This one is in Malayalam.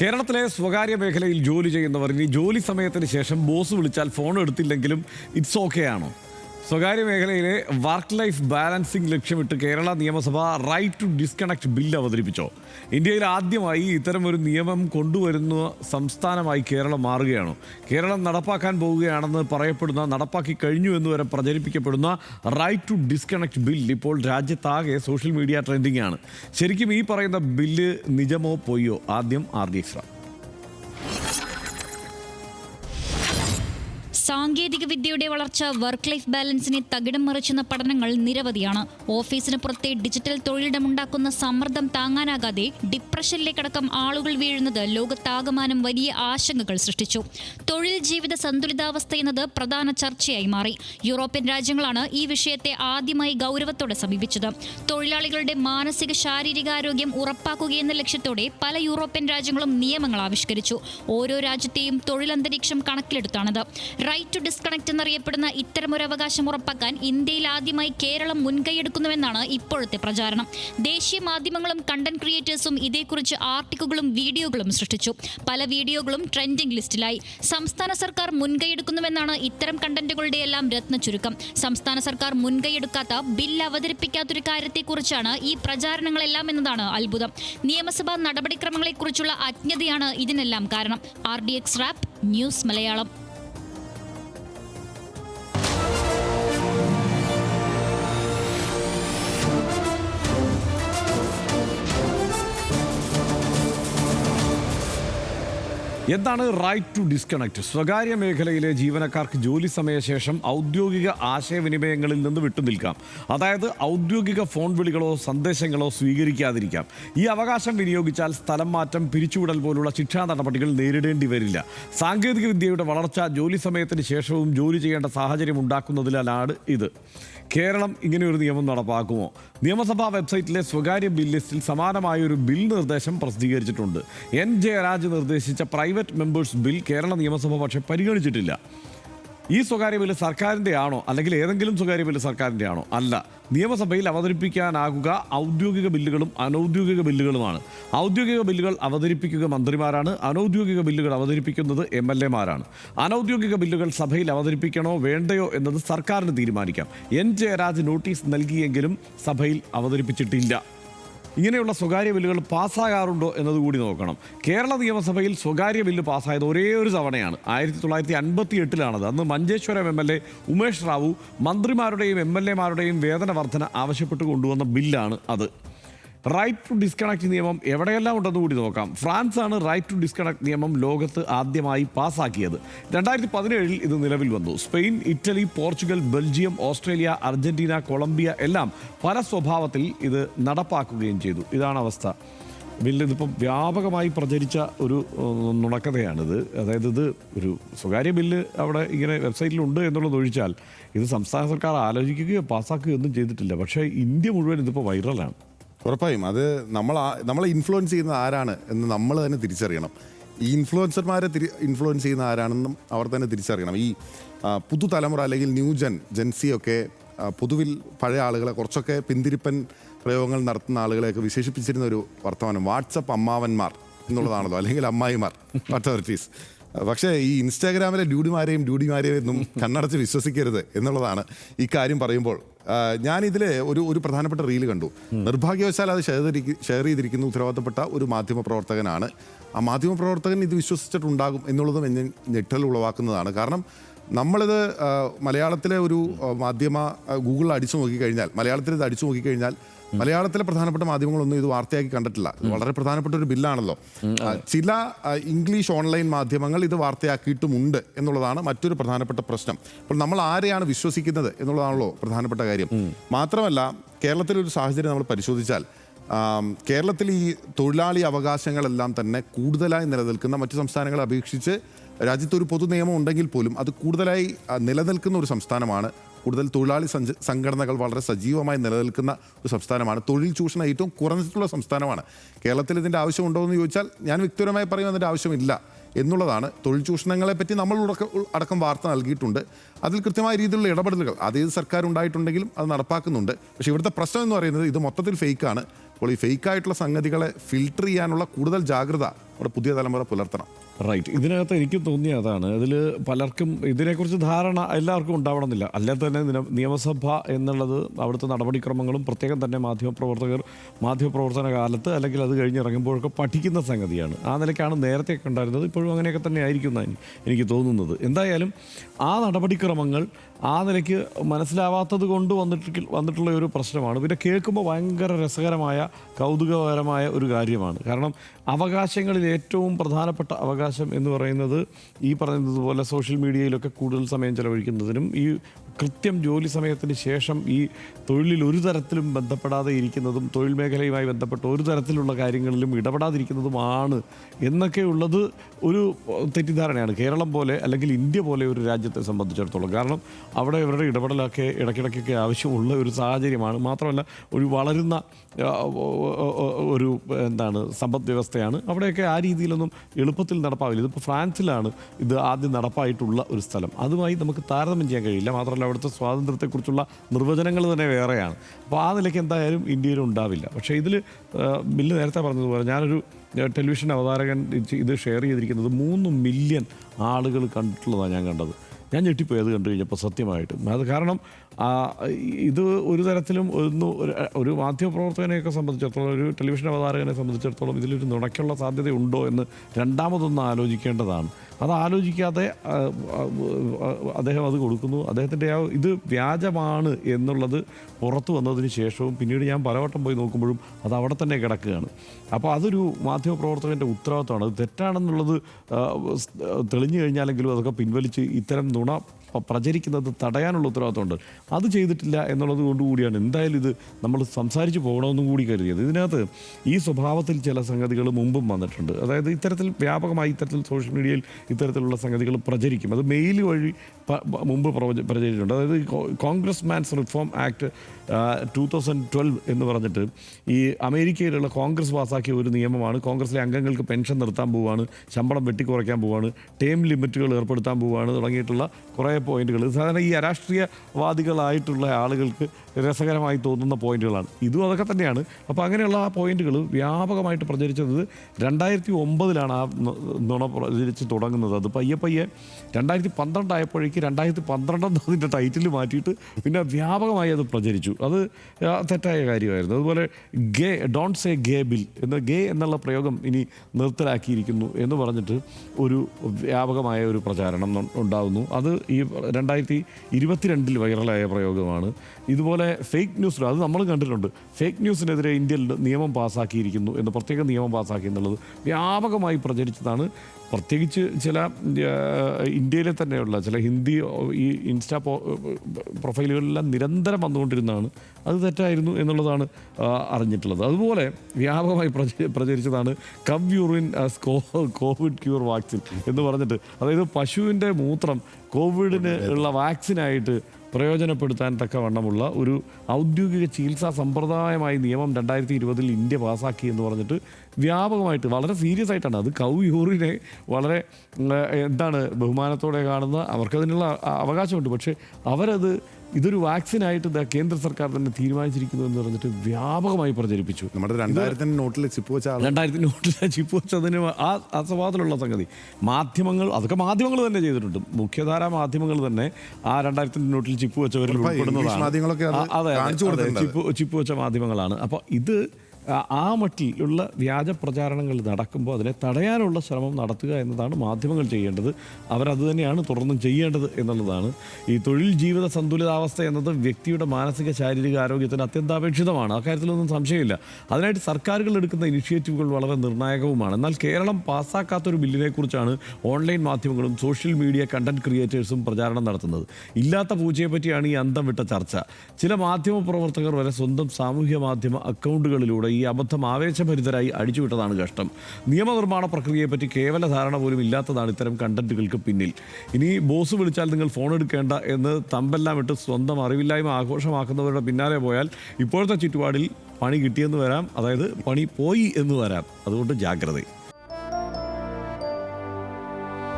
കേരളത്തിലെ സ്വകാര്യ മേഖലയിൽ ജോലി ചെയ്യുന്നവർ ഇനി ജോലി സമയത്തിന് ശേഷം ബോസ് വിളിച്ചാൽ ഫോൺ എടുത്തില്ലെങ്കിലും ഇറ്റ്സ് ഓക്കെ ആണോ സ്വകാര്യ മേഖലയിലെ വർക്ക് ലൈഫ് ബാലൻസിംഗ് ലക്ഷ്യമിട്ട് കേരള നിയമസഭ റൈറ്റ് ടു ഡിസ്കണക്ട് ബിൽ അവതരിപ്പിച്ചു. ഇന്ത്യയിൽ ആദ്യമായി ഇത്തരം ഒരു നിയമം കൊണ്ടുവരുന്ന സംസ്ഥാനമായി കേരളം മാറുകയാണ്. കേരളം നടപ്പാക്കാൻ പോവുകയാണെന്ന് പറയപ്പെടുന്ന നടപ്പാക്കി കഴിഞ്ഞു എന്ന് വരെ പ്രചരിപ്പിക്കപ്പെടുന്ന റൈറ്റ് ടു ഡിസ്കണക്ട് ബിൽ ഇപ്പോൾ രാജ്യത്താകെ സോഷ്യൽ മീഡിയ ട്രെൻഡിംഗ് ആണ്. ശരിക്കും ഈ പറയുന്ന ബില്ല് നിജമോ പൊയ്യോ? ആദ്യം ആർ ഡി എക്സ്ട്രാ സാങ്കേതിക വിദ്യയുടെ വളർച്ച വർക്ക് ലൈഫ് ബാലൻസിനെ തകിടം മറിച്ചുന്ന പഠനങ്ങൾ നിരവധിയാണ്. ഓഫീസിന് പുറത്തെ ഡിജിറ്റൽ തൊഴിലിടമുണ്ടാക്കുന്ന സമ്മർദ്ദം താങ്ങാനാകാതെ ഡിപ്രഷനിലേക്കടക്കം ആളുകൾ വീഴുന്നത് ലോകത്താകമാനം വലിയ ആശങ്കകൾ സൃഷ്ടിച്ചു. തൊഴിൽ ജീവിത സന്തുലിതാവസ്ഥ എന്നത് പ്രധാന ചർച്ചയായി മാറി. യൂറോപ്യൻ രാജ്യങ്ങളാണ് ഈ വിഷയത്തെ ആദ്യമായി ഗൗരവത്തോടെ സമീപിച്ചത്. തൊഴിലാളികളുടെ മാനസിക ശാരീരികാരോഗ്യം ഉറപ്പാക്കുകയെന്ന ലക്ഷ്യത്തോടെ പല യൂറോപ്യൻ രാജ്യങ്ങളും നിയമങ്ങൾ ആവിഷ്കരിച്ചു. ഓരോ രാജ്യത്തെയും തൊഴിലന്തരീക്ഷം കണക്കിലെടുത്താണിത്. റൈറ്റ് ടു ഡിസ്കണക്ട് എന്നറിയപ്പെടുന്ന ഇത്തരമൊരു അവകാശം ഉറപ്പാക്കാൻ ഇന്ത്യയിൽ ആദ്യമായി കേരളം മുൻകൈയെടുക്കുന്നുവെന്നാണ് ഇപ്പോഴത്തെ പ്രചാരണം. ദേശീയ മാധ്യമങ്ങളും കണ്ടന്റ് ക്രിയേറ്റേഴ്സും ഇതേക്കുറിച്ച് ആർട്ടിക്കുകളും വീഡിയോകളും സൃഷ്ടിച്ചു. പല വീഡിയോകളും ട്രെൻഡിംഗ് ലിസ്റ്റിലായി സംസ്ഥാന സർക്കാർ മുൻകൈയെടുക്കുന്നുവെന്നാണ് ഇത്തരം കണ്ടന്റുകളുടെ എല്ലാം രത്ന ചുരുക്കം. സംസ്ഥാന സർക്കാർ മുൻകൈയെടുക്കാത്ത ബിൽ അവതരിപ്പിക്കാത്തൊരു കാര്യത്തെക്കുറിച്ചാണ് ഈ പ്രചാരണങ്ങളെല്ലാം എന്നതാണ് അത്ഭുതം. നിയമസഭാ നടപടിക്രമങ്ങളെക്കുറിച്ചുള്ള അജ്ഞതയാണ് ഇതിനെല്ലാം കാരണം. R D X rap news Malayalam. എന്താണ് റൈറ്റ് ടു ഡിസ്കണക്ട് സ്വകാര്യ മേഖലയിലെ ജീവനക്കാർക്ക് ജോലി സമയശേഷം ഔദ്യോഗിക ആശയവിനിമയങ്ങളിൽ നിന്ന് വിട്ടുനിൽക്കാം അതായത് ഔദ്യോഗിക ഫോൺ വിളികളോ സന്ദേശങ്ങളോ സ്വീകരിക്കാതിരിക്കാം. ഈ അവകാശം വിനിയോഗിച്ചാൽ സ്ഥലം മാറ്റം പിരിച്ചുവിടൽ പോലുള്ള ശിക്ഷാ നടപടികൾ നേരിടേണ്ടി വരില്ല. സാങ്കേതിക വിദ്യയുടെ വളർച്ച ജോലി സമയത്തിന് ശേഷവും ജോലി ചെയ്യേണ്ട സാഹചര്യം ഉണ്ടാക്കുന്നതിലാണ് ഇത്. കേരളം ഇങ്ങനെ ഒരു നിയമം നടപ്പാക്കുമോ? നിയമസഭാ വെബ്സൈറ്റിലെ സ്വകാര്യ ബിൽ ലിസ്റ്റിൽ സമാനമായ ഒരു ബിൽ നിർദ്ദേശം പ്രസിദ്ധീകരിച്ചിട്ടുണ്ട്. എൻ. ജയരാജ് നിർദ്ദേശിച്ച പ്രൈവറ്റ് മെമ്പേഴ്സ് ബിൽ കേരള നിയമസഭ പക്ഷേ പരിഗണിച്ചിട്ടില്ല. ഈ സ്വകാര്യ ബില്ല് സർക്കാരിന്റെ ആണോ അല്ലെങ്കിൽ ഏതെങ്കിലും സ്വകാര്യ ബില്ല് സർക്കാരിന്റെ ആണോ അല്ല. നിയമസഭയിൽ അവതരിപ്പിക്കാനാകുക ഔദ്യോഗിക ബില്ലുകളും അനൗദ്യോഗിക ബില്ലുകളുമാണ്. ഔദ്യോഗിക ബില്ലുകൾ അവതരിപ്പിക്കുക മന്ത്രിമാരാണ്. അനൗദ്യോഗിക ബില്ലുകൾ അവതരിപ്പിക്കുന്നത് എം എൽ എമാരാണ്. അനൗദ്യോഗിക ബില്ലുകൾ സഭയിൽ അവതരിപ്പിക്കണോ വേണ്ടയോ എന്നത് സർക്കാരിന് തീരുമാനിക്കാം. എൻ ജയരാജ് നോട്ടീസ് നൽകിയെങ്കിലും സഭയിൽ അവതരിപ്പിച്ചിട്ടില്ല. ഇങ്ങനെയുള്ള സ്വകാര്യ ബില്ലുകൾ പാസ്സാകാറുണ്ടോ എന്നതുകൂടി നോക്കണം. കേരള നിയമസഭയിൽ സ്വകാര്യ ബില്ല് പാസ്സായത് ഒരേ ഒരു തവണയാണ്. ആയിരത്തി തൊള്ളായിരത്തി അൻപത്തി എട്ടിലാണത് അന്ന് Manjeshwaram M L A Umesh Rao മന്ത്രിമാരുടെയും M L എമാരുടെയും വേതന വർധന ആവശ്യപ്പെട്ട് കൊണ്ടുവന്ന ബില്ലാണ് അത്. റൈറ്റ് ടു ഡിസ്കണക്ട് നിയമം എവിടെയെല്ലാം ഉണ്ടെന്ന് കൂടി നോക്കാം. ഫ്രാൻസ് ആണ് റൈറ്റ് ടു ഡിസ്കണക്ട് നിയമം ലോകത്ത് ആദ്യമായി പാസാക്കിയത് രണ്ടായിരത്തി പതിനേഴിൽ ഇത് നിലവിൽ വന്നു. Spain Italy Portugal Belgium Australia Argentina Colombia എല്ലാം പല സ്വഭാവത്തിൽ ഇത് നടപ്പാക്കുകയും ചെയ്തു. ഇതാണ് അവസ്ഥ. ബില്ല് ഇതിപ്പം വ്യാപകമായി പ്രചരിച്ച ഒരു നുണക്കഥയാണിത്. അതായത് ഇത് ഒരു സ്വകാര്യ ബില്ല് അവിടെ ഇങ്ങനെ വെബ്സൈറ്റിലുണ്ട് എന്നുള്ളത് ഒഴിച്ചാൽ ഇത് സംസ്ഥാന സർക്കാർ ആലോചിക്കുകയോ പാസ്സാക്കുകയോ ഒന്നും ചെയ്തിട്ടില്ല. പക്ഷേ ഇന്ത്യ മുഴുവൻ ഇതിപ്പോൾ വൈറലാണ് ഉറപ്പായും. അത് നമ്മൾ നമ്മളെ ഇൻഫ്ലുവൻസ് ചെയ്യുന്നത് ആരാണ് എന്ന് നമ്മൾ തന്നെ തിരിച്ചറിയണം. ഈ ഇൻഫ്ലുവൻസർമാരെ തിരി ഇൻഫ്ലുവൻസ് ചെയ്യുന്ന ആരാണെന്നും അവർ തന്നെ തിരിച്ചറിയണം. ഈ പുതുതലമുറ അല്ലെങ്കിൽ ന്യൂ ജൻ ജെൻസി ഒക്കെ പൊതുവിൽ പഴയ ആളുകളെ കുറച്ചൊക്കെ പിന്തിരിപ്പൻ പ്രയോഗങ്ങൾ നടത്തുന്ന ആളുകളെയൊക്കെ വിശേഷിപ്പിച്ചിരുന്ന ഒരു വർത്തമാനം വാട്സപ്പ് അമ്മാവന്മാർ എന്നുള്ളതാണല്ലോ അല്ലെങ്കിൽ അമ്മായിമാർ വാട്ട്എവർ പക്ഷേ ഈ ഇൻസ്റ്റാഗ്രാമിലെ ഡ്യൂഡിമാരെയും ഡ്യൂഡിമാരെയും ഒന്നും കണ്ണടച്ച് വിശ്വസിക്കരുത് എന്നുള്ളതാണ് ഈ കാര്യം പറയുമ്പോൾ. ഞാനിതിൽ ഒരു ഒരു പ്രധാനപ്പെട്ട റീൽ കണ്ടു. നിർഭാഗ്യവശാൽ അത് ഷെയർ ഷെയർ ചെയ്തിരിക്കുന്ന ഉത്തരവാദിത്തപ്പെട്ട ഒരു മാധ്യമ പ്രവർത്തകനാണ്. ആ മാധ്യമ പ്രവർത്തകൻ ഇത് വിശ്വസിച്ചിട്ടുണ്ടാകും എന്നുള്ളതും എന്നെ ഞെട്ടൽ ഉളവാക്കുന്നതാണ്. കാരണം നമ്മളിത് മലയാളത്തിലെ ഒരു മാധ്യമ ഗൂഗിളിൽ അടിച്ചു നോക്കിക്കഴിഞ്ഞാൽ മലയാളത്തിൽ ഇത് അടിച്ചു നോക്കിക്കഴിഞ്ഞാൽ മലയാളത്തിലെ പ്രധാനപ്പെട്ട മാധ്യമങ്ങളൊന്നും ഇത് വാർത്തയാക്കി കണ്ടിട്ടില്ല. വളരെ പ്രധാനപ്പെട്ട ഒരു ബില്ലാണല്ലോ. ചില ഇംഗ്ലീഷ് ഓൺലൈൻ മാധ്യമങ്ങൾ ഇത് വാർത്തയാക്കിയിട്ടുമുണ്ട് എന്നുള്ളതാണ് മറ്റൊരു പ്രധാനപ്പെട്ട പ്രശ്നം. അപ്പോൾ നമ്മൾ ആരെയാണ് വിശ്വസിക്കുന്നത് എന്നുള്ളതാണല്ലോ പ്രധാനപ്പെട്ട കാര്യം. മാത്രമല്ല കേരളത്തിലെ ഒരു സാഹചര്യം നമ്മൾ പരിശോധിച്ചാൽ കേരളത്തിൽ ഈ തൊഴിലാളി അവകാശങ്ങളെല്ലാം തന്നെ കൂടുതലായി നിലനിൽക്കുന്ന മറ്റു സംസ്ഥാനങ്ങളെ അപേക്ഷിച്ച് രാജ്യത്തൊരു പൊതു നിയമം ഉണ്ടെങ്കിൽ പോലും അത് കൂടുതലായി നിലനിൽക്കുന്ന ഒരു സംസ്ഥാനമാണ് കൂടുതൽ തൊഴിലാളി സംഘടനകൾ വളരെ സജീവമായി നിലനിൽക്കുന്ന ഒരു സംസ്ഥാനമാണ്. തൊഴിൽ ചൂഷണം ഏറ്റവും കുറഞ്ഞിട്ടുള്ള സംസ്ഥാനമാണ്. കേരളത്തിൽ ഇതിന്റെ ആവശ്യമുണ്ടോ എന്ന് ചോദിച്ചാൽ ഞാൻ വ്യക്തിപരമായി പറയും അതിന്റെ ആവശ്യമില്ല എന്നുള്ളതാണ്. തൊഴിൽ ചൂഷണങ്ങളെപ്പറ്റി നമ്മൾ അടക്കം വാർത്ത നൽകിയിട്ടുണ്ട്. അതിൽ കൃത്യമായ രീതിയിലുള്ള ഇടപെടലുകൾ അതേത് സർക്കാർ ഉണ്ടായിട്ടുണ്ടെങ്കിലും അത് നടപ്പാക്കുന്നുണ്ട്. പക്ഷേ ഇവിടുത്തെ പ്രശ്നം എന്ന് പറയുന്നത് ഇത് മൊത്തത്തിൽ ഫേക്കാണ് അപ്പോൾ ഈ ഫേക്ക് ആയിട്ടുള്ള സംഗതികളെ ഫിൽട്ടർ ചെയ്യാനുള്ള കൂടുതൽ ജാഗ്രത നമ്മുടെ പുതിയ തലമുറ പുലർത്തണം. റൈറ്റ്. ഇതിനകത്ത് എനിക്ക് തോന്നിയ അതാണ്. ഇതിൽ പലർക്കും ഇതിനെക്കുറിച്ച് ധാരണ എല്ലാവർക്കും ഉണ്ടാവണമെന്നില്ല. അല്ലാതെ തന്നെ നിയമസഭ എന്നുള്ളത് അവിടുത്തെ നടപടിക്രമങ്ങളും പ്രത്യേകം തന്നെ മാധ്യമപ്രവർത്തകർ മാധ്യമപ്രവർത്തന കാലത്ത് അല്ലെങ്കിൽ അത് കഴിഞ്ഞിറങ്ങുമ്പോഴൊക്കെ പഠിക്കുന്ന സംഗതിയാണ്. ആ നിലയ്ക്കാണ് നേരത്തെയൊക്കെ ഉണ്ടായിരുന്നത്. ഇപ്പോഴും അങ്ങനെയൊക്കെ തന്നെ ആയിരിക്കും എന്നാണ് എനിക്ക് തോന്നുന്നത്. എന്തായാലും ആ നടപടിക്രമങ്ങൾ ആ നിലയ്ക്ക് മനസ്സിലാവാത്തത് കൊണ്ട് വന്നിട്ട് വന്നിട്ടുള്ള ഒരു പ്രശ്നമാണ്. പിന്നെ കേൾക്കുമ്പോൾ ഭയങ്കര രസകരമായ കൗതുകകരമായ ഒരു കാര്യമാണ്. കാരണം അവകാശങ്ങളിൽ ഏറ്റവും പ്രധാനപ്പെട്ട അവകാശം എന്ന് പറയുന്നത് ഈ പറയുന്നതുപോലെ സോഷ്യൽ മീഡിയയിലൊക്കെ കൂടുതൽ സമയം ചെലവഴിക്കുന്നതിനും ഈ കൃത്യം ജോലി സമയത്തിന് ശേഷം ഈ തൊഴിലിൽ ഒരു തരത്തിലും ബന്ധപ്പെടാതെ ഇരിക്കുന്നതും തൊഴിൽ മേഖലയുമായി ബന്ധപ്പെട്ട ഒരു തരത്തിലുള്ള കാര്യങ്ങളിലും ഇടപെടാതിരിക്കുന്നതുമാണ് എന്നൊക്കെയുള്ളത് ഒരു തെറ്റിദ്ധാരണയാണ്. കേരളം പോലെ അല്ലെങ്കിൽ ഇന്ത്യ പോലെ ഒരു രാജ്യത്തെ സംബന്ധിച്ചിടത്തോളം. കാരണം അവിടെ ഇവരുടെ ഇടപെടലൊക്കെ ഇടയ്ക്കിടയ്ക്കൊക്കെ ആവശ്യമുള്ള ഒരു സാഹചര്യമാണ്. മാത്രമല്ല ഒരു വളരുന്ന ഒരു എന്താണ് സമ്പദ് വ്യവസ്ഥയാണ്. അവിടെയൊക്കെ ആ രീതിയിലൊന്നും എളുപ്പത്തിൽ നടപ്പാവില്ല. ഇതിപ്പോൾ ഫ്രാൻസിലാണ് ഇത് ആദ്യം നടപ്പായിട്ടുള്ള ഒരു സ്ഥലം. അതുമായി നമുക്ക് താരതമ്യം ചെയ്യാൻ കഴിയില്ല. മാത്രമല്ല അവിടുത്തെ സ്വാതന്ത്ര്യത്തെക്കുറിച്ചുള്ള നിർവചനങ്ങൾ തന്നെ വേറെയാണ്. അപ്പോൾ ആ നിലയ്ക്ക് എന്തായാലും ഇന്ത്യയിൽ ഉണ്ടാവില്ല. പക്ഷേ ഇതിൽ ബില്ല് നേരത്തെ പറഞ്ഞതുപോലെ ഞാനൊരു ടെലിവിഷൻ അവതാരകൻ ഇത് ഷെയർ ചെയ്തിരിക്കുന്നത് മൂന്ന് മില്യൺ ആളുകൾ കണ്ടിട്ടുള്ളതാണ് ഞാൻ കണ്ടത്. ഞാൻ ഞെട്ടിപ്പോയി അത് കണ്ടു കഴിഞ്ഞപ്പോൾ സത്യമായിട്ട്. അത് കാരണം ഇത് ഒരു തരത്തിലും ഒന്ന് ഒരു മാധ്യമപ്രവർത്തകനെയൊക്കെ സംബന്ധിച്ചിടത്തോളം ഒരു ടെലിവിഷൻ അവതാരകനെ സംബന്ധിച്ചിടത്തോളം ഇതിലൊരു നുണയ്ക്കുള്ള സാധ്യതയുണ്ടോ എന്ന് രണ്ടാമതൊന്ന് ആലോചിക്കേണ്ടതാണ്. അത് ആലോചിക്കാതെ അദ്ദേഹം അത് കൊടുക്കുന്നു. അദ്ദേഹത്തിന്റെ ആ ഇത് വ്യാജമാണ് എന്നുള്ളത് പുറത്തു വന്നതിന് ശേഷവും പിന്നീട് ഞാൻ പലവട്ടം പോയി നോക്കുമ്പോഴും അത് അവിടെ തന്നെ കിടക്കുകയാണ്. അപ്പോൾ അതൊരു മാധ്യമപ്രവർത്തകന്റെ ഉത്തരവാദിത്തമാണ്. അത് തെറ്റാണെന്നുള്ളത് തെളിഞ്ഞു കഴിഞ്ഞാലെങ്കിലും അതൊക്കെ പിൻവലിച്ച് ഇത്തരം നുണ പ്രചരിക്കുന്നത് തടയാനുള്ള ഉത്തരവാദിത്തമുണ്ട്. അത് ചെയ്തിട്ടില്ല എന്നുള്ളത് കൊണ്ടുകൂടിയാണ് എന്തായാലും ഇത് നമ്മൾ സംസാരിച്ച് പോകണമെന്നും കൂടി കരുതിയത്. ഇതിനകത്ത് ഈ സ്വഭാവത്തിൽ ചില സംഗതികൾ മുമ്പും വന്നിട്ടുണ്ട്. അതായത് ഇത്തരത്തിൽ വ്യാപകമായി ഇത്തരത്തിൽ സോഷ്യൽ മീഡിയയിൽ ഇത്തരത്തിലുള്ള സംഗതികൾ പ്രചരിക്കും. അത് മെയിൽ വഴി മുമ്പ് പ്രചരിച്ചിട്ടുണ്ട്. അതായത് Congress man's reform act two thousand twelve എന്ന് പറഞ്ഞിട്ട് ഈ അമേരിക്കയിലുള്ള കോൺഗ്രസ് പാസ്സാക്കിയ ഒരു നിയമമാണ്. കോൺഗ്രസിലെ അംഗങ്ങൾക്ക് പെൻഷൻ നിർത്താൻ പോവുകയാണ് ശമ്പളം വെട്ടിക്കുറയ്ക്കാൻ പോവുകയാണ് ടേം ലിമിറ്റുകൾ ഏർപ്പെടുത്താൻ പോവുകയാണ് തുടങ്ങിയിട്ടുള്ള കുറേ പോയിന്റുകൾ സാധാരണ ഈ അരാഷ്ട്രീയവാദികളായിട്ടുള്ള ആളുകൾക്ക് രസകരമായി തോന്നുന്ന പോയിന്റുകളാണ് ഇതും അതൊക്കെ തന്നെയാണ്. അപ്പോൾ അങ്ങനെയുള്ള ആ പോയിന്റുകൾ വ്യാപകമായിട്ട് പ്രചരിച്ചത് രണ്ടായിരത്തി ഒമ്പതിലാണ് ആ നുണ പ്രചരിച്ച് തുടങ്ങുന്നത്. അത് പയ്യെ പയ്യെ രണ്ടായിരത്തി പന്ത്രണ്ടായപ്പോഴേക്ക് രണ്ടായിരത്തി പന്ത്രണ്ടെന്ന് അതിന്റെ ടൈറ്റിൽ മാറ്റിയിട്ട് പിന്നെ വ്യാപകമായി അത് പ്രചരിച്ചു. അത് തെറ്റായ കാര്യമായിരുന്നു. അതുപോലെ gay don't say gay bill എന്ന ഗേ എന്നുള്ള പ്രയോഗം ഇനി നിർത്തലാക്കിയിരിക്കുന്നു എന്ന് പറഞ്ഞിട്ട് ഒരു വ്യാപകമായ ഒരു പ്രചാരണം ഉണ്ടാകുന്നു അത് ഈ രണ്ടായിരത്തി ഇരുപത്തിരണ്ടിൽ വൈറലായ പ്രയോഗമാണ്. ഇതുപോലെ ഫേക്ക് ന്യൂസ് അത് നമ്മൾ കണ്ടിട്ടുണ്ട്. ഫേക്ക് ന്യൂസിനെതിരെ ഇന്ത്യയിൽ നിയമം പാസ്സാക്കിയിരിക്കുന്നു എന്ന് പ്രത്യേക നിയമം പാസ്സാക്കി എന്നുള്ളത് വ്യാപകമായി പ്രചരിച്ചതാണ് പ്രത്യേകിച്ച് ചില ഇന്ത്യയിലെ തന്നെയുള്ള ചില ഹിന്ദി ഈ ഇൻസ്റ്റാ പ്രൊഫൈലുകളിലെല്ലാം നിരന്തരം വന്നുകൊണ്ടിരുന്നതാണ്. അത് തെറ്റായിരുന്നു എന്നുള്ളതാണ് അറിഞ്ഞിട്ടുള്ളത്. അതുപോലെ വ്യാപകമായി പ്രചരിച്ചതാണ് കവ്യൂറിൻ ആസ് കോവിഡ് ക്യൂർ വാക്സിൻ എന്ന് പറഞ്ഞിട്ട്. അതായത് പശുവിന്റെ മൂത്രം കോവിഡിന് ഉള്ള വാക്സിനായിട്ട് പ്രയോജനപ്പെടുത്താൻ തക്കവണ്ണമുള്ള ഒരു ഔദ്യോഗിക ചികിത്സാ സമ്പ്രദായമായി നിയമം രണ്ടായിരത്തി ഇരുപതിൽ ഇന്ത്യ പാസാക്കി എന്ന് പറഞ്ഞിട്ട് വ്യാപകമായിട്ട് വളരെ സീരിയസ് ആയിട്ടാണ്. അത് കൗ യൂറിനെ വളരെ എന്താണ് ബഹുമാനത്തോടെ കാണുന്ന അവർക്കതിനുള്ള അവകാശമുണ്ട്. പക്ഷേ അവരത് ഇതൊരു വാക്സിനായിട്ട് കേന്ദ്ര സർക്കാർ തന്നെ തീരുമാനിച്ചിരിക്കുന്നു എന്ന് പറഞ്ഞിട്ട് വ്യാപകമായി പ്രചരിപ്പിച്ചു. നമ്മുടെ രണ്ടായിരത്തിന് നോട്ടിൽ ചിപ്പ് വെച്ച ആൾ രണ്ടായിരത്തി നോട്ടിലെ ചിപ്പ് വെച്ചതിന് ആ ആ സ്വഭാവത്തിലുള്ള സംഗതി. മാധ്യമങ്ങൾ അതൊക്കെ മാധ്യമങ്ങൾ തന്നെ ചെയ്തിട്ടുണ്ട്. മുഖ്യധാര മാധ്യമങ്ങൾ തന്നെ ആ രണ്ടായിരത്തി നോട്ടിൽ ചിപ്പ് വെച്ചവരിൽ ഉൾപ്പെടുന്നതാണ്. അത്. ചിപ്പ് ചിപ്പ് വെച്ച മാധ്യമങ്ങളാണ്. അപ്പോൾ ഇത് ആ- മട്ടിലുള്ള വ്യാജ പ്രചാരണങ്ങൾ നടക്കുമ്പോൾ അതിനെ തടയാനുള്ള ശ്രമം നടത്തുക എന്നതാണ് മാധ്യമങ്ങൾ ചെയ്യേണ്ടത്. അവരത് തന്നെയാണ് തുടർന്നും ചെയ്യേണ്ടത് എന്നുള്ളതാണ്. ഈ തൊഴിൽ ജീവിത സന്തുലിതാവസ്ഥ എന്നത് വ്യക്തിയുടെ മാനസിക ശാരീരിക ആരോഗ്യത്തിന് അത്യന്താപേക്ഷിതമാണ്. ആ കാര്യത്തിലൊന്നും സംശയമില്ല. അതിനായിട്ട് സർക്കാരുകൾ എടുക്കുന്ന ഇനിഷ്യേറ്റീവുകൾ വളരെ നിർണായകവുമാണ്. എന്നാൽ കേരളം പാസ്സാക്കാത്തൊരു ബില്ലിനെക്കുറിച്ചാണ് ഓൺലൈൻ മാധ്യമങ്ങളും സോഷ്യൽ മീഡിയ കണ്ടന്റ് ക്രിയേറ്റേഴ്സും പ്രചാരണം നടത്തുന്നത്. ഇല്ലാത്ത പൂജയെപ്പറ്റിയാണ് പറ്റിയാണ് ഈ അന്തം വിട്ട ചർച്ച. ചില മാധ്യമ പ്രവർത്തകർ വരെ സ്വന്തം സാമൂഹ്യ മാധ്യമ അക്കൗണ്ടുകളിലൂടെ ഈ അബദ്ധം ആവേശഭരിതരായി അടിച്ചുവിട്ടതാണ് കഷ്ടം. നിയമനിർമ്മാണ പ്രക്രിയയെപ്പറ്റി കേവല ധാരണ പോലും ഇല്ലാത്തതാണ് ഇത്തരം കണ്ടന്റുകൾക്ക് പിന്നിൽ. ഇനി ബോസ് വിളിച്ചാൽ നിങ്ങൾ ഫോൺ എടുക്കേണ്ട എന്ന് തമ്പെല്ലാം ഇട്ട് സ്വന്തം അറിവില്ലായ്മ ആഘോഷമാക്കുന്നവരുടെ പിന്നാലെ പോയാൽ ഇപ്പോഴത്തെ ചുറ്റുപാടിൽ പണി കിട്ടിയെന്ന് വരാം. അതായത് പണി പോയി എന്ന് വരാം. അതുകൊണ്ട് ജാഗ്രത.